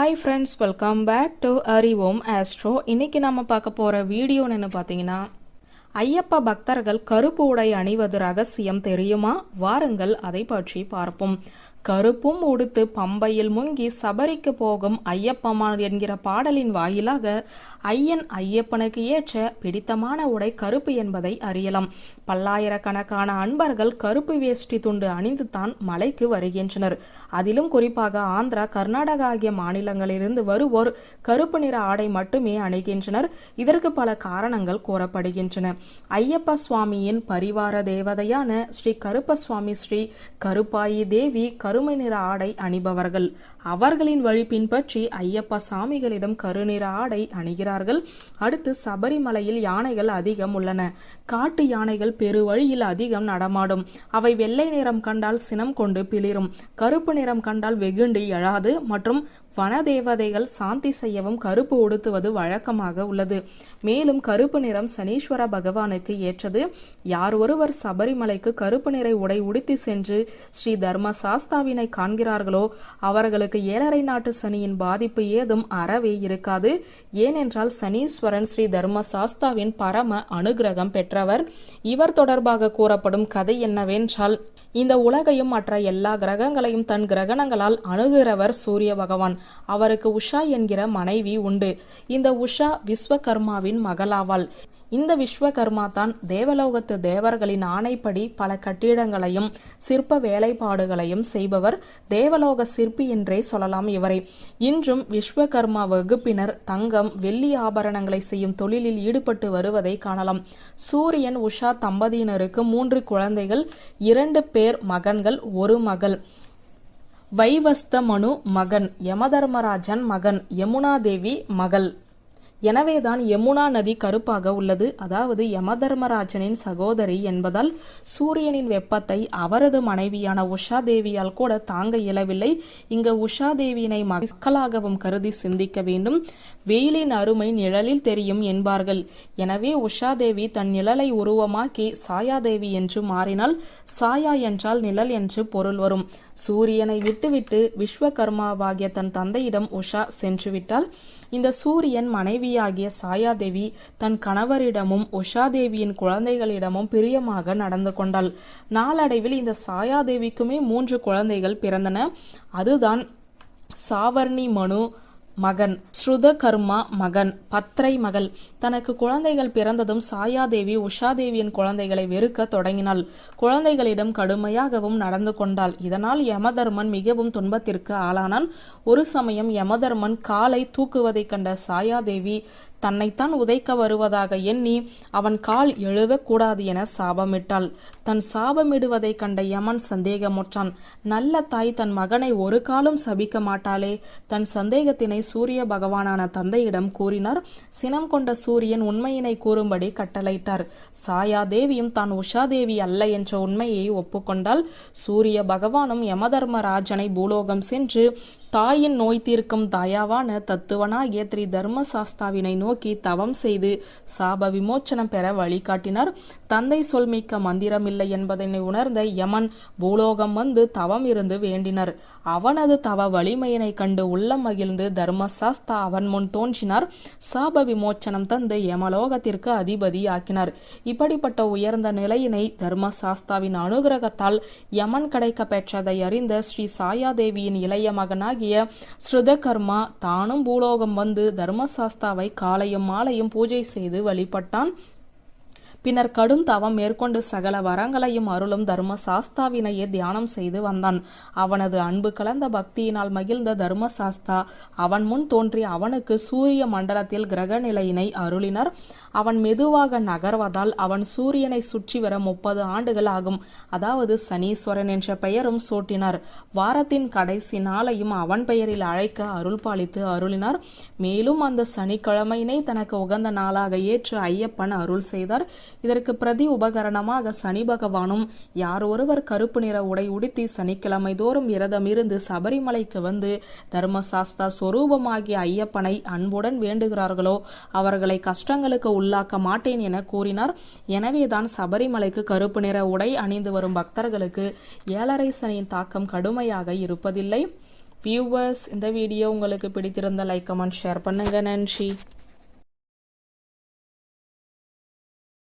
Hi friends welcome back to அறிவோம் astro இன்னைக்கு நம்ம பார்க்க போகிற வீடியோன்னு என்ன பார்த்தீங்கன்னா ஐயப்ப பக்தர்கள் கருப்பு உடை அணிவது ரகசியம் தெரியுமா? வாருங்கள் அதை பற்றி பார்ப்போம். கருப்பும் உடுத்து பம்பையில் முங்கி சபரிக்கு போகும் ஐயப்பமான் என்கிற பாடலின் வாயிலாக ஐயன் ஐயப்பனுக்கு ஏற்ற பிடித்தமான உடை கருப்பு என்பதை அறியலாம். பல்லாயிரக்கணக்கான அன்பர்கள் கருப்பு வேஷ்டி துண்டு அணிந்துதான் மலைக்கு வருகின்றனர். அதிலும் குறிப்பாக ஆந்திரா கர்நாடகா ஆகிய மாநிலங்களிலிருந்து வருவோர் கருப்பு நிற ஆடை மட்டுமே அணிகின்றனர். இதற்கு பல காரணங்கள் கூறப்படுகின்றன. ஐயப்ப சுவாமியின் பரிவார தேவதையான ஸ்ரீ கருப்பசுவாமி ஸ்ரீ கருப்பாயி தேவி கருமை நிற ஆடை அணிபவர்கள். அவர்களின் வழி பின்பற்றி ஐயப்ப சாமிகளிடம் கருநிற ஆடை அணிகிறார்கள். அடுத்து சபரிமலையில் யானைகள் அதிகம் உள்ளன. காட்டு யானைகள் பெருவழியில் அதிகம் நடமாடும். அவை வெள்ளை நிறம் கண்டால் சினம் கொண்டு பிளிரும். கருப்பு நிறம் கண்டால் வெகுண்டு எழாது மற்றும் வனதேவதைகள் சாந்தி செய்யவும் கருப்பு உடுத்துவது வழக்கமாக உள்ளது. மேலும் கருப்பு நிறம் சனீஸ்வர பகவானுக்கு ஏற்றது. யார் ஒருவர் சபரிமலைக்கு கருப்பு நிறை உடை உடுத்தி சென்று ஸ்ரீ தர்ம சாஸ்தாவினை காண்கிறார்களோ அவர்களுக்கு ஏழரை நாட்டு சனியின் பாதிப்பு ஏதும் அறவே இருக்காது. ஏனென்றால் சனீஸ்வரன் ஸ்ரீ தர்ம சாஸ்தாவின் பரம அனுகிரகம் பெற்றவர். இவர் தொடர்பாக கூறப்படும் கதை என்னவென்றால் இந்த உலகையும் மற்ற எல்லா கிரகங்களையும் தன் கிரகணங்களால் அணுகிறவர் சூரிய பகவான். அவருக்கு உஷா என்கிற மனைவி உண்டு. இந்த உஷா விஸ்வகர்மாவின் மகளாவாள். இந்த விஸ்வகர்மா தான் தேவலோகத்து தேவர்களின் ஆணைப்படி பல கட்டிடங்களையும் சிற்ப வேலைப்பாடுகளையும் செய்பவர் தேவலோக சிற்பி என்றே சொல்லலாம் இவரை. இன்றும் விஸ்வகர்மா வகுப்பினர் தங்கம் வெள்ளி ஆபரணங்களை செய்யும் தொழிலில் ஈடுபட்டு வருவதை காணலாம். சூரியன் உஷா தம்பதியினருக்கு மூன்று குழந்தைகள் இரண்டு பேர் மகன்கள் ஒரு மகள். வைவஸ்தமனு மகன் யமதர்மராஜன் மகன் யமுனா தேவி மகள். எனவேதான் யமுனா நதி கருப்பாக உள்ளது. அதாவது யமதர்மராஜனின் சகோதரி என்பதால் சூரியனின் வெப்பத்தை அவரது மனைவியான உஷா தேவியால் கூட தாங்க இயலவில்லை. இங்கு உஷா தேவியினை மக்களாகவும் கருதி சிந்திக்க வேண்டும். வெயிலின் அருமை நிழலில் தெரியும் என்பார்கள். எனவே உஷா தேவி தன் நிழலை உருவமாக்கி சாயாதேவி என்று மாறினால் சாயா என்றால் நிழல் என்று பொருள் வரும். சூரியனை விட்டுவிட்டு விஸ்வகர்மாவாகிய தன் தந்தையிடம் உஷா சென்றுவிட்டால் இந்த சூரியன் மனைவியாகிய சாயாதேவி தன் கணவரிடமும் உஷாதேவியின் குழந்தைகளிடமும் பிரியமாக நடந்து கொண்டாள். நாளடைவில் இந்த சாயாதேவிக்குமே மூன்று குழந்தைகள் பிறந்தன. அதுதான் சாவர்ணி மனு மகன். ஸ்ருதகர்மா மகன். பத்ரை மகள். தனக்கு குழந்தைகள் பிறந்ததும் சாயாதேவி உஷாதேவியின் குழந்தைகளை வெறுக்க தொடங்கினாள். குழந்தைகளிடம் கடுமையாகவும் நடந்து கொண்டாள். இதனால் யமதர்மன் மிகவும் துன்பத்திற்கு ஆளானான். ஒரு சமயம் யமதர்மன் காலை தூக்குவதைக் கண்ட சாயாதேவி தன்னைத்தான் உதைக்க வருவதாக எண்ணி அவன் கால் எழுவக்கூடாது என சாபமிட்டாள். தன் சாபமிடுவதைக் கண்ட யமன் சந்தேகமுற்றான். நல்ல தாய் தன் மகனை ஒரு காலம் சபிக்க மாட்டாளே. தன் சந்தேகத்தினை சூரிய பகவானான தந்தையிடம் கூறினார். சினம் கொண்ட சூரியன் உண்மையினை கூறும்படி கட்டளையிட்டார். சாயா தேவியும் தான் உஷா தேவி அல்ல என்ற உண்மையை ஒப்புக்கொண்டால் சூரிய பகவானும் யமதர்மராஜனை பூலோகம் சென்று தாயின் நோய் தீர்க்கும் தயாவான தத்துவனாகிய திரி தர்மசாஸ்தாவினை நோக்கி தவம் செய்து சாப விமோச்சனம் பெற வழிகாட்டினார். தந்தை சொல்மிக்க மந்திரமில்லை என்பதனை உணர்ந்த யமன் பூலோகம் வந்து தவம் இருந்து வேண்டினர். அவனது தவ வலிமையினை கண்டு உள்ளம் மகிழ்ந்து தர்மசாஸ்தா அவன் முன் தோன்றினார். சாப விமோச்சனம் தந்து யமலோகத்திற்கு அதிபதி ஆக்கினார் இப்படிப்பட்ட உயர்ந்த நிலையினை தர்மசாஸ்தாவின் அனுகிரகத்தால் யமன் கிடைக்க பெற்றதை அறிந்த ஸ்ரீ சாயாதேவியின் இளைய மகனாகி ஆகிய ஸ்ருதகர்மா தானும் பூலோகம் வந்து தர்மசாஸ்தாவை காலையும் மாலையும் பூஜை செய்து வழிபட்டான். பின்னர் கடும் தவம் மேற்கொண்டு சகல வரங்களையும் அருளும் தர்ம சாஸ்தாவினையே தியானம் செய்து வந்தான். அவனது அன்பு கலந்த பக்தியினால் மகிழ்ந்த தர்மசாஸ்தா அவன் முன் தோன்றி அவனுக்கு சூரிய மண்டலத்தில் கிரக நிலையினை அருளினர். அவன் மெதுவாக நகர்வதால் அவன் சூரியனை சுற்றி வர முப்பது ஆண்டுகள் ஆகும். அதாவது சனீஸ்வரன் என்ற பெயரும் சூட்டினார். வாரத்தின் கடைசி நாளையும் அவன் பெயரில் அழைக்க அருள் பாலித்து அருளினார். மேலும் அந்த சனிக்கிழமையினை தனக்கு உகந்த நாளாக ஏற்று ஐயப்பன் அருள் செய்தார். இதற்கு பிரதி உபகரணமாக சனி பகவானும் யார் ஒருவர் கருப்பு நிற உடை உடுத்தி சனிக்கிழமை தோறும் விரதமிருந்து சபரிமலைக்கு வந்து தர்மசாஸ்தா சொரூபமாகிய ஐயப்பனை அன்புடன் வேண்டுகிறார்களோ அவர்களை கஷ்டங்களுக்கு உள்ளாக்க மாட்டேன் என கூறினார். எனவேதான் சபரிமலைக்கு கருப்பு நிற உடை அணிந்து வரும் பக்தர்களுக்கு ஏழரை சனியின் தாக்கம் கடுமையாக இருப்பதில்லை. வியூவர்ஸ் இந்த வீடியோ உங்களுக்கு பிடித்திருந்த லைக் கமெண்ட் ஷேர் பண்ணுங்க. நன்றி.